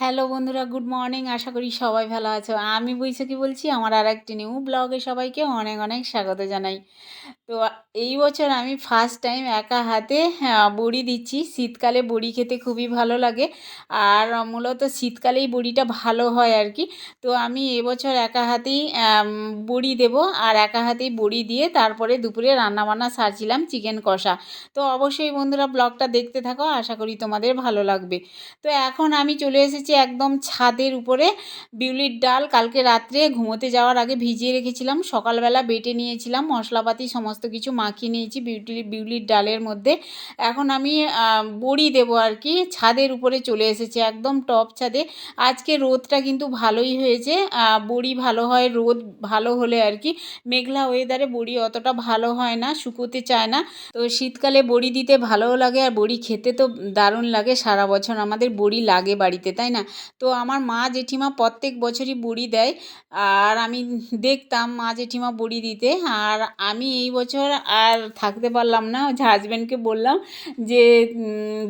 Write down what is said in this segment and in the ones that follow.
Hello বন্ধুরা, good morning. আশা করি সবাই ভালো আছো। আমি বৈশাখী বলছি, আমার আর একটি নিউ ব্লগে সবাইকে অনেক অনেক স্বাগত জানাই। তো এই বছর আমি ফার্স্ট টাইম একা হাতে বড়ি দিচ্ছি। শীতকালে বড়ি খেতে খুবই ভালো লাগে। আর মূলত শীতকালেই বড়িটা ভালো হয় আর কি তো আমি এবছর একা হাতেই বড়ি দেব। আর একা হাতেই বড়ি দিয়ে তারপরে দুপুরে রান্নাবান্না সারছিলাম চিকেন কষা। তো অবশ্যই বন্ধুরা ব্লগটা দেখতে থাকো, আশা করি তোমাদের ভালো লাগবে। তো এখন আমি চলে এসেছি একদম ছাদের উপরে। বিউলির ডাল কালকে রাত্রে ঘুমোতে যাওয়ার আগে ভিজিয়ে রেখেছিলাম। সকালবেলা বেটে নিয়েছিলাম। মশলাপাতি সমস্ত কিছু মাখিয়ে নিয়েছি, বিউটি বিউলির ডালের মধ্যে। এখন আমি বড়ি দেবো আর কি, ছাদের উপরে চলে এসেছে, একদম টপ ছাদে। আজকে রোদটা কিন্তু ভালোই হয়েছে বড়ি ভালো হয়, রোদ ভালো হলে আর কি, মেঘলা ওয়েদারে বড়ি অতটা ভালো হয় না, শুকোতে চায় না। তো শীতকালে বড়ি দিতে ভালোও লাগে আর বড়ি খেতে তো দারুণ লাগে, সারা বছর আমাদের বড়ি লাগে বাড়িতে, তাই না? তো আমার মা জেঠিমা প্রত্যেক বছরই বড়ি দেয়, আর আমি দেখতাম মা জেঠিমা বড়ি দিতে, আর আমি এই বছর আর থাকতে পারলাম না। হাজব্যান্ডকে বললাম যে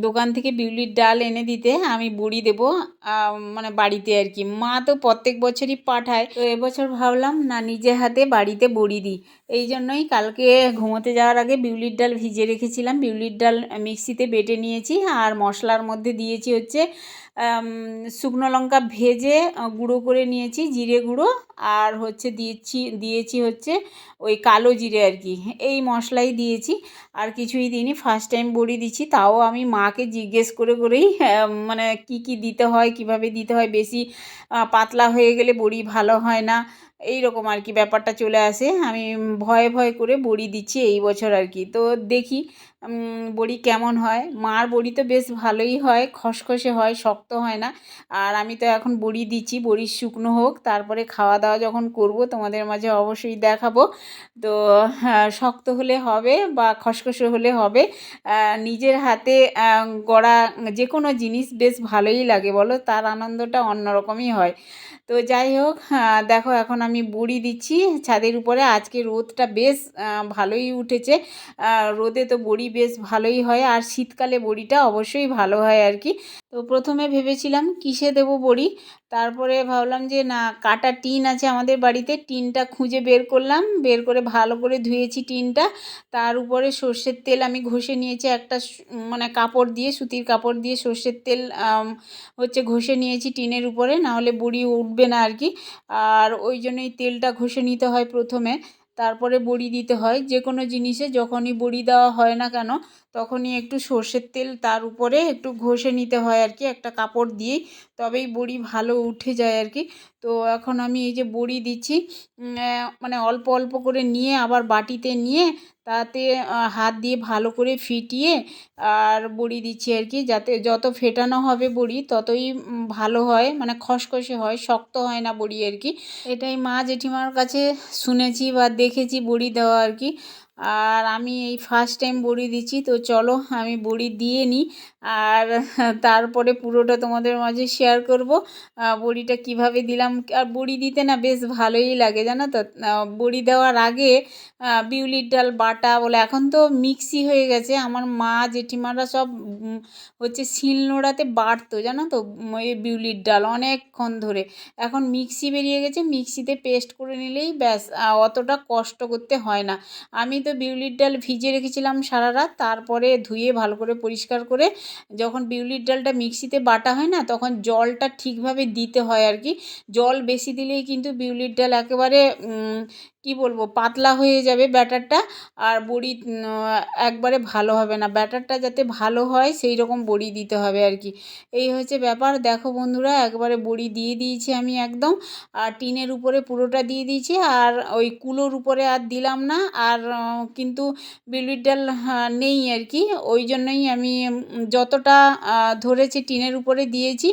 দোকান থেকে বিউলির ডাল এনে দিতে, আমি বুড়ি দেবো। মানে বাড়িতে আর কি। মা তো প্রত্যেক বছরই পাঠায়। তো এবছর ভাবলাম, না, নিজে হাতে বাড়িতে বড়ি দিই। এই জন্যই কালকে ঘুমোতে যাওয়ার আগে বিউলির ডাল ভিজে রেখেছিলাম। বিউলির ডাল মিক্সিতে বেটে নিয়েছি আর মশলার মধ্যে দিয়েছি হচ্ছে শুকনো লঙ্কা ভেজে গুঁড়ো করে নিয়েছি, জিরে গুঁড়ো। আর হচ্ছে দিয়েছি দিয়েছি হচ্ছে ওই কালো জিরে আর কি। এই মশলাই দিয়েছি। আর কিছুই দিইনি ফার্স্ট টাইম বড়ি দিচ্ছি। তাও আমি মাকে জিজ্ঞেস করে করেই মানে কি কি দিতে হয় কীভাবে দিতে হয়, বেশি পাতলা হয়ে গেলে বড়ি ভালো হয় না এই রকম আর কি ব্যাপারটা চলে আসে। আমি ভয়ে ভয়ে করে বড়ি দিচ্ছি এই বছর আর কি। তো দেখি বড়ি কেমন হয়? মার বড়ি তো বেশ ভালোই হয় খসখসে হয় শক্ত হয় না। আর আমি তো এখন বড়ি দিচ্ছি বড়ি শুকনো হোক তারপরে খাওয়া দাওয়া যখন করব তোমাদের মাঝে অবশ্যই দেখাবো। তো হ্যাঁ, শক্ত হলে হবে বা খসখসে হলে হবে। নিজের হাতে গড়া যে কোনো জিনিস বেশ ভালোই লাগে বলো? তার আনন্দটা অন্যরকমই হয়। তো যাই হোক দেখো এখন আমি বড়ি দিচ্ছি। ছাদের উপরে আজকে রোদটা বেশ ভালোই উঠেছে। রোদে তো বড়ি বেশ ভালোই হয়। আর শীতকালে বড়িটা অবশ্যই ভালো হয় আর কি। তো প্রথমে ভেবেছিলাম কিসে দেবো বড়ি? তারপরে ভাবলাম যে না, কাটা টিন আছে আমাদের বাড়িতে, টিনটা খুঁজে বের করলাম। বের করে ভালো করে ধুয়েছি টিনটা। তার উপরে সর্ষের তেল আমি ঘষে নিয়েছি একটা মানে কাপড় দিয়ে, সুতির কাপড় দিয়ে সর্ষের তেল হচ্ছে ঘষে নিয়েছি টিনের উপরে। নাহলে বড়ি উঠবে না আর কি। আর ওই জন্যই তেলটা ঘষে নিতে হয় প্রথমে। তারপরে বড়ি দিতে হয়। যে কোনো জিনিসে যখনই বড়ি দেওয়া হয় না কেন তখনই একটু সর্ষের তেল তার উপরে একটু ঘষে নিতে হয় আর কি, একটা কাপড় দিয়েই। তবেই বড়ি ভালো উঠে যায় আর কি। তো এখন আমি এই যে বড়ি দিচ্ছি মানে অল্প অল্প করে নিয়ে আবার বাটিতে নিয়ে তাতে হাত দিয়ে ভালো করে ফিটিয়ে আর বড়ি দিচ্ছি আর কি, যাতে যত ফেটানো হবে বড়ি ততই ভালো হয় মানে খসখসে হয়, শক্ত হয় না বড়ি আর কি। এটাই মা জেঠিমার কাছে শুনেছি বা দেখেছি বড়ি দেওয়া আর কি। আর আমি এই ফার্স্ট টাইম বড়ি দিচ্ছি, তো চলো আমি বড়ি দিয়ে নিই। আর তারপরে পুরোটা তোমাদের মাঝে শেয়ার করব। বড়িটা কীভাবে দিলাম, আর বড়ি দিতে না বেশ ভালোই লাগে, জানো তো? বড়ি দেওয়ার আগে বিউলির ডাল, বাটা, বলে এখন তো মিক্সি হয়ে গেছে। আমার মা, জেঠিমারা সব হচ্ছে শিলনোড়াতে বাটতো, জানো তো? এই বিউলির ডাল অনেকক্ষণ ধরে। এখন মিক্সি বেরিয়ে গেছে মিক্সিতে পেস্ট করে নিলেই ব্যাস অতটা কষ্ট করতে হয় না। আমি তো বিউলির ডাল ভিজে রেখেছিলাম সারা রাত। তারপরে ধুয়ে ভালো করে পরিষ্কার করে যখন বিউলির ডালটা মিক্সিতে বাটা হয় না, তখন জলটা ঠিকভাবে দিতে হয় আর কি। জল বেশি দিলেই কিন্তু বিউলির ডাল একেবারে কি বলব, পাতলা হয়ে যাবে ব্যাটারটা। আর বড়ি একবারে ভালো হবে না। ব্যাটারটা যাতে ভালো হয়, সেই রকম বড়ি দিতে হবে আর কি। এই হচ্ছে ব্যাপার। দেখো বন্ধুরা, একবারে বড়ি দিয়ে দিয়েছি আমি একদম। আর টিনের উপরে পুরোটা দিয়ে দিয়েছি। আর ওই কুলোর উপরে আর দিলাম না। আর কিন্তু বিউলির ডাল নেই আর কি ওই জন্যই আমি যতটা ধরেছি টিনের উপরে দিয়েছি।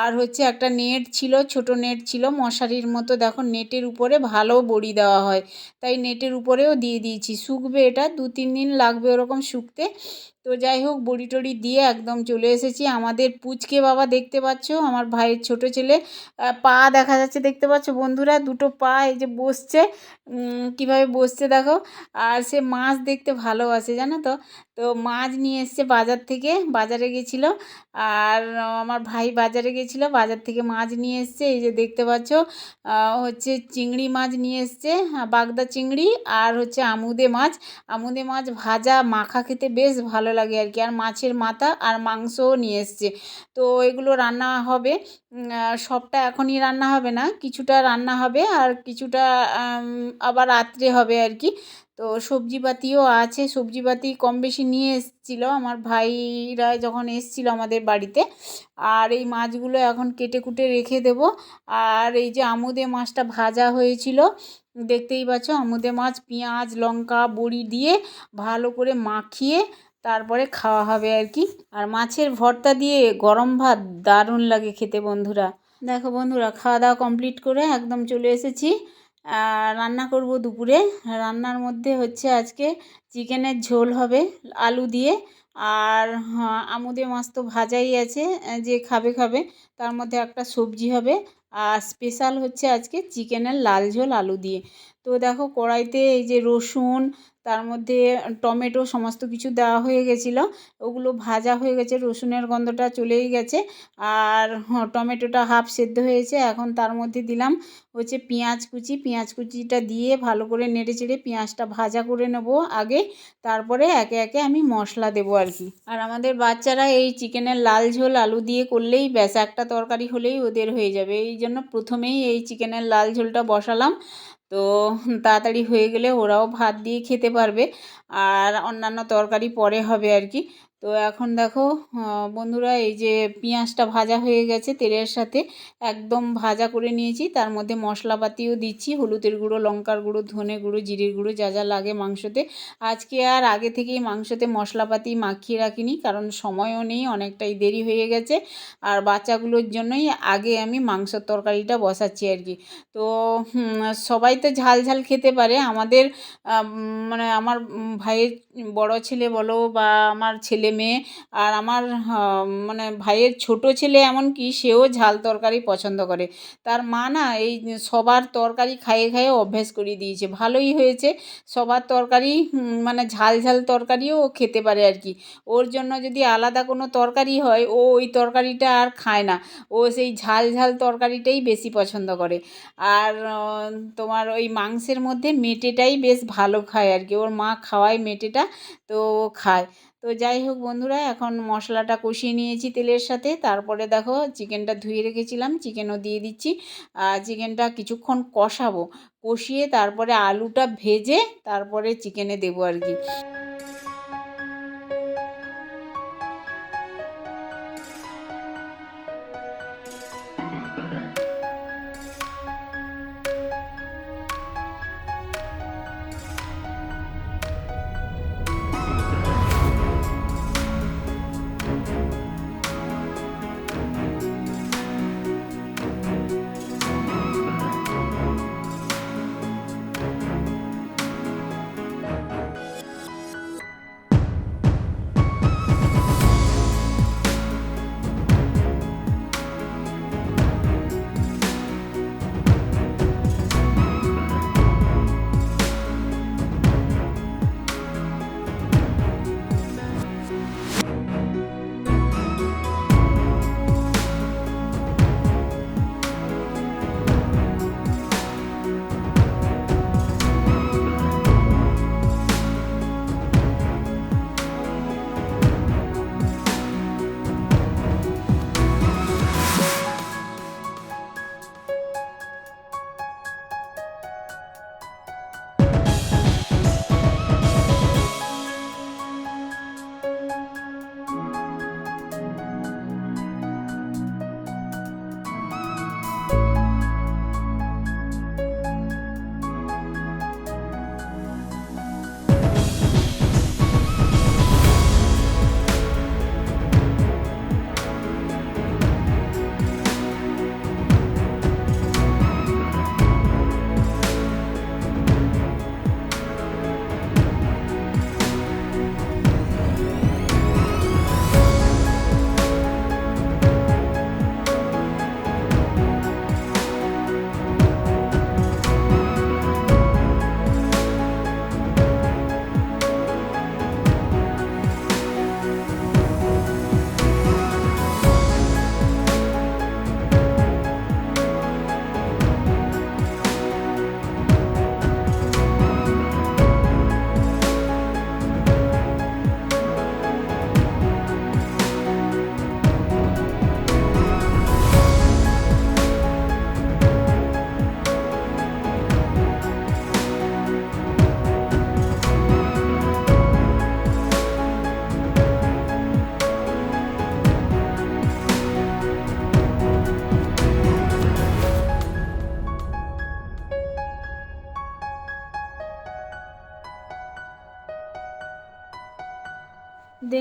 আর হচ্ছে একটা নেট ছিল, ছোট নেট ছিল, মশারির মতো, দেখো, নেটের উপরে ভালো বড়ি দেওয়া হয়। তাই নেটের উপরেও দিয়ে দিয়েছি। শুকবে এটা দু তিন দিন লাগবে ওরকম শুকতে। তো যাই হোক, বড়ি টড়ি দিয়ে একদম চলে এসেছি। আমাদের পুচকে বাবা দেখতে পাচ্ছ, আমার ভাইয়ের ছোট ছেলে। পা দেখা যাচ্ছে দেখতে পাচ্ছ বন্ধুরা, দুটো পা এই যে বসছে। কীভাবে বসছে দেখো। আর সে মাছ দেখতে ভালোবাসে, জানো তো? তো মাছ নিয়ে এসছে বাজার থেকে, বাজারে গেছিল। আর আমার ভাই বাজারে গেছিল, বাজার থেকে মাছ নিয়ে এসছে। এই যে দেখতে পাচ্ছ হচ্ছে চিংড়ি মাছ নিয়ে এসছে বাগদা চিংড়ি আর হচ্ছে আমুদে মাছ। আমুদে মাছ ভাজা, মাখা খেতে বেশ ভালো লাগে আর কি আর মাছের মাথা আর মাংসও নিয়ে এসছে। তো এগুলো রান্না হবে। সবটা এখনই রান্না হবে না। কিছুটা রান্না হবে আর কিছুটা আবার রাত্রে হবে আর কি তো সবজিপাতিও আছে। সবজিপাতি কম বেশি নিয়ে এসেছিল আমার ভাইরা যখন এসেছিল আমাদের বাড়িতে। আর এই মাছগুলো এখন কেটে কুটে রেখে দেব। আর এই যে আমুদে মাছটা ভাজা হয়েছিল, দেখতেই পাচ্ছ আমুদে মাছ, পেঁয়াজ, লঙ্কা, বড়ি দিয়ে ভালো করে মাখিয়ে তারপরে খাওয়া হবে আর কি। আর মাছের ভর্তা দিয়ে গরম ভাত দারুণ লাগে খেতে বন্ধুরা। দেখো বন্ধুরা খাওয়া দাওয়া কমপ্লিট করে একদম চলে এসেছি। রান্না করব দুপুরে। রান্নার মধ্যে হচ্ছে আজকে চিকেনের ঝোল হবে আলু দিয়ে। আর হ্যাঁ, আমুদে মাছ তো ভাজাই আছে যে খাবে খাবে। তার মধ্যে একটা সবজি হবে। আর স্পেশাল হচ্ছে আজকে চিকেনের লাল ঝোল আলু দিয়ে। তো দেখো কড়াইতে এই যে রসুন তার মধ্যে টমেটো সমস্ত কিছু দেওয়া হয়ে গেছিল। ওগুলো ভাজা হয়ে গেছে রসুনের গন্ধটা চলেই গেছে। আর হ্যাঁ, টমেটোটা হাফ সেদ্ধ হয়েছে। এখন তার মধ্যে দিলাম হচ্ছে পেঁয়াজ কুচি। পেঁয়াজ কুচিটা দিয়ে ভালো করে নেড়ে চেড়ে পেঁয়াজটা ভাজা করে নেব আগে। তারপরে একে একে আমি মশলা দেবো আর কি। আর আমাদের বাচ্চারা এই চিকেনের লাল ঝোল আলু দিয়ে করলেই ব্যাস একটা তরকারি হলেই ওদের হয়ে যাবে। এই জন্য প্রথমেই এই চিকেনের লাল ঝোলটা বসালাম। তো তাড়াতাড়ি হয়ে গেলে ওরাও ভাত দিয়ে খেতে পারবে। আর অন্যান্য তরকারি পরে হবে আর কি। তো এখন দেখো বন্ধুরা এই যে পেঁয়াজটা ভাজা হয়ে গেছে তেলের সাথে, একদম ভাজা করে নিয়েছি। তার মধ্যে মশলাপাতিও দিচ্ছি, হলুদের গুঁড়ো, লঙ্কার গুঁড়ো, ধনে গুঁড়ো, জিরের গুঁড়ো, যা যা লাগে মাংসতে। আজকে আর আগে থেকেই মাংসতে মশলাপাতি মাখিয়ে রাখিনি, কারণ সময়ও নেই, অনেকটাই দেরি হয়ে গেছে। আর বাচ্চাগুলোর জন্যই আগে আমি মাংসর তরকারিটা বসাচ্ছি আর কি। তো সবাই তো ঝাল ঝাল খেতে পারে। আমাদের মানে আমার ভাইয়ের বড় ছেলে বলো বা আমার ছেলে মেয়ে। আর আমার মানে ভাইয়ের ছোট ছেলে এমনকি সেও ঝাল তরকারি পছন্দ করে। তার মা না এই সবার তরকারি খাইয়ে খাইয়ে অভ্যেস করিয়ে দিয়েছে। ভালোই হয়েছে। সবার তরকারি মানে ঝাল ঝাল তরকারিও ও খেতে পারে আর কি। ওর জন্য যদি আলাদা কোনো তরকারি হয়, ও ওই তরকারিটা আর খায় না। ও সেই ঝাল ঝাল তরকারিটাই বেশি পছন্দ করে। আর তোমার ওই মাংসের মধ্যে মেটেটাই বেশ ভালো খায় আর কি। ওর মা খাওয়ায় মেটেটা, তো খায়। তো যাই হোক বন্ধুরা, এখন মশলাটা কষিয়ে নিয়েছি তেলের সাথে। তারপরে দেখো চিকেনটা ধুয়ে রেখেছিলাম, চিকেনও দিয়ে দিচ্ছি। আর চিকেনটা কিছুক্ষণ কষাবো। কষিয়ে তারপরে আলুটা ভেজে তারপরে চিকেনে দেবো আর কি।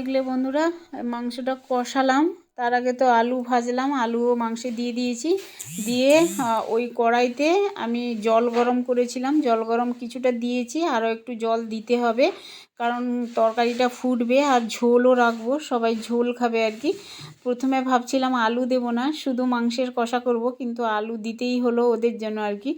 দেখলে বন্ধুরা, মাংসটা কষালাম। তার আগে তো আলু ভাজলাম, আলুও মাংসে দিয়ে দিয়েছি। দিয়ে ওই কড়াইতে আমি জল গরম করেছিলাম। জল গরম কিছুটা দিয়েছি, আরও একটু জল দিতে হবে, কারণ তরকারিটা ফুটবে আর ঝোলও রাখব, সবাই ঝোল খাবে আর কি। প্রথমে ভাবছিলাম আলু দেবো না, শুধু মাংসের কষা করব, কিন্তু আলু দিতেই হলো ওদের জন্য আর কি।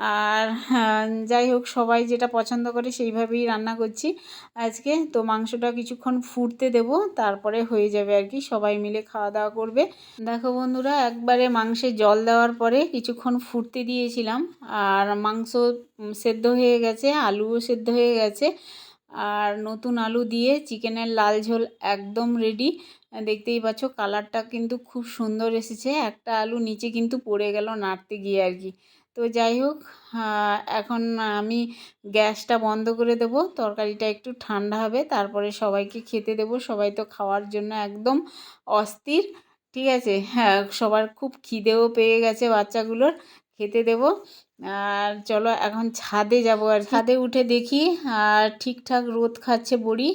আর হ্যাঁ, যাই হোক সবাই যেটা পছন্দ করে সেইভাবেই রান্না করছি। আজকে তো মাংসটা কিছুক্ষণ ফুটতে দেব তারপরে হয়ে যাবে আর কি সবাই মিলে খাওয়া দাওয়া করবে। দেখো বন্ধুরা একবারে মাংসে জল দেওয়ার পরে কিছুক্ষণ ফুটতে দিয়েছিলাম। আর মাংস সেদ্ধ হয়ে গেছে আলুও সেদ্ধ হয়ে গেছে। আর নতুন আলু দিয়ে চিকেনের লাল ঝোল একদম রেডি। দেখতেই পাচ্ছ কালারটা কিন্তু খুব সুন্দর এসেছে। একটা আলু নিচে কিন্তু পড়ে গেল নাড়তে গিয়ে আর কি। তো যাই হোক এখন আমি গ্যাসটা বন্ধ করে দেব, তরকারিটা একটু ঠান্ডা হবে, তারপরে সবাইকে খেতে দেব, সবাই তো খাওয়ার জন্য একদম অস্থির, ঠিক আছে? হ্যাঁ সবার খুব খিদেও পেয়ে গেছে বাচ্চাগুলোর, খেতে দেব। আর চলো এখন ছাদে যাব আর ছাদে উঠে দেখি, আর ঠিকঠাক রোদ খাচ্ছে বড়ি।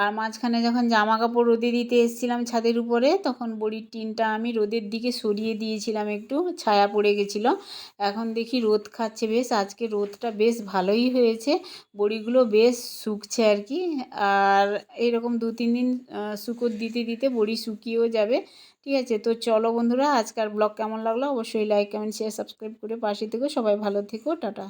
আর মাঝখানে যখন জামা কাপড় রোদে দিতে এসেছিলাম ছাদের উপরে, তখন বড়ির টিনটা আমি রোদের দিকে সরিয়ে দিয়েছিলাম একটু, ছায়া পড়ে গেছিল। এখন দেখি রোদ খাচ্ছে বেশ, আজকে রোদটা বেশ ভালোই হয়েছে। বড়িগুলো বেশ শুকছে আর কি। আর এইরকম দু তিন দিন শুকোর দিতে দিতে বড়ি শুকিয়েও যাবে। ঠিক আছে, তো চলো বন্ধুরা, আজকার ব্লগ কেমন লাগল? অবশ্যই লাইক কমেন্ট শেয়ার সাবস্ক্রাইব করে পাশে থেকো। সবাই ভালো থেকো টাটা।